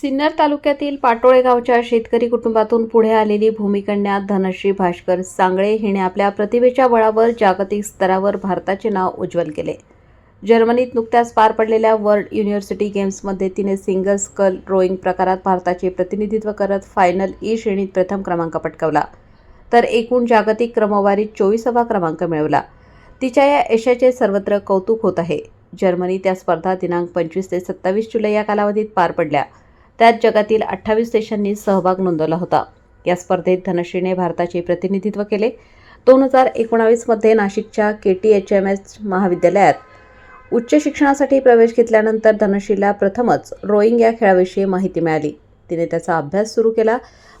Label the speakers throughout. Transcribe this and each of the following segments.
Speaker 1: सिन्नर तालुक्यातील पाटोळे गावच्या शेतकरी कुटुंबातून पुढे आलेली भूमिकन्या धनश्री भास्कर सांगळे हिने आपल्या प्रतिभेच्या बळावर जागतिक स्तरावर भारताचे नाव उज्ज्वल केले. जर्मनीत नुकत्याच पार पडलेल्या वर्ल्ड युनिव्हर्सिटी गेम्समध्ये तिने सिंगल स्कल रोईंग प्रकारात भारताचे प्रतिनिधित्व करत फायनल ई श्रेणीत प्रथम क्रमांक पटकावला. तर एकूण जागतिक क्रमवारीत चोवीसावा क्रमांक मिळवला. तिच्या या यशाचे सर्वत्र कौतुक होत आहे. जर्मनीत या स्पर्धा दिनांक पंचवीस ते सत्तावीस जुलै या कालावधीत पार पडल्या. त्यात जगातील अठ्ठावीस देशांनी सहभाग नोंदवला होता. या स्पर्धेत धनश्रीने भारताचे प्रतिनिधित्व केले. दोन हजार एकोणावीसमध्ये नाशिकच्या K T H M S महाविद्यालयात उच्च शिक्षणासाठी प्रवेश घेतल्यानंतर धनश्रीला प्रथमच रोईंग या खेळाविषयी माहिती मिळाली. तिने त्याचा अभ्यास सुरू केला.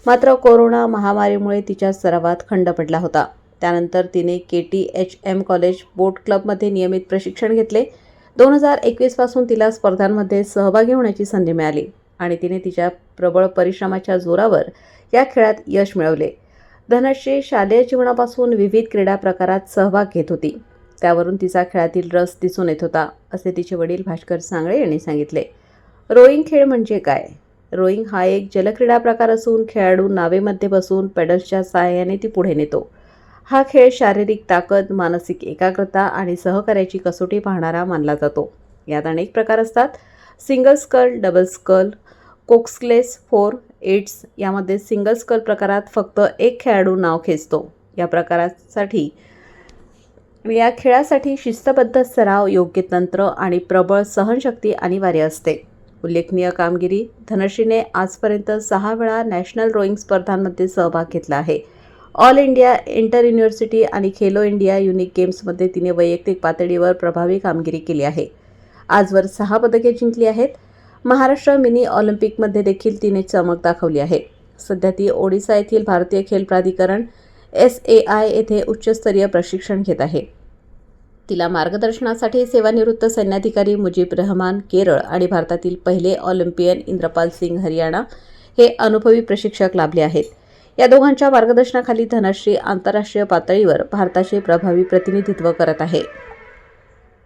Speaker 1: मात्र कोरोना महामारीमुळे तिच्या सरावात खंड पडला होता. त्यानंतर तिने K T H M college boat क्लबमध्ये नियमित प्रशिक्षण घेतले. दोन हजार एकवीसपासून तिला स्पर्धांमध्ये सहभागी होण्याची संधी मिळाली. आणि तिने तिच्या प्रबळ परिश्रमाच्या जोरावर या खेळात यश मिळवले. धनश्री शालेय जीवनापासून विविध क्रीडा प्रकारात सहभाग घेत होती. त्यावरून तिचा खेळातील रस दिसून येत होता असे तिचे वडील भास्कर सांगळे यांनी सांगितले. रोईंग खेळ म्हणजे काय? रोईंग हा एक जलक्रीडा प्रकार असून खेळाडू नावेमध्ये बसून पेडल्सच्या सहाय्याने ती पुढे नेतो. हा खेळ शारीरिक ताकद मानसिक एकाग्रता आणि सहकार्याची कसोटी पाहणारा मानला जातो. यात अनेक प्रकार असतात. Single scull double scull coxless four eights यामध्ये सिंगल स्कल प्रकारात फक्त एक खेळाडू नाव खेचतो. या प्रकारासाठी या खेळासाठी शिस्तबद्ध सराव योग्य तंत्र आणि प्रबळ सहनशक्ती अनिवार्य असते. उल्लेखनीय कामगिरी धनश्रीने आजपर्यंत सहा वेळा नॅशनल रोईंग स्पर्धांमध्ये सहभाग घेतला आहे. ऑल इंडिया इंटर युनिव्हर्सिटी आणि खेलो इंडिया युनिक गेम्समध्ये तिने वैयक्तिक पातळीवर प्रभावी कामगिरी केली आहे. आजवर सहा पदके जिंकली आहेत. महाराष्ट्र मिनी ऑलिम्पिकमध्ये देखील तिने चमक दाखवली आहे. सध्या ती ओडिसा येथील भारतीय खेल प्राधिकरण एस ए आय येथे उच्चस्तरीय प्रशिक्षण घेत आहे. तिला मार्गदर्शनासाठी सेवानिवृत्त सैन्याधिकारी मुजीब रहमान केरळ आणि भारतातील पहिले ऑलिम्पियन इंद्रपाल सिंग हरियाणा हे अनुभवी प्रशिक्षक लाभले आहेत. या दोघांच्या मार्गदर्शनाखाली धनश्री आंतरराष्ट्रीय पातळीवर भारताचे प्रभावी प्रतिनिधित्व करत आहे.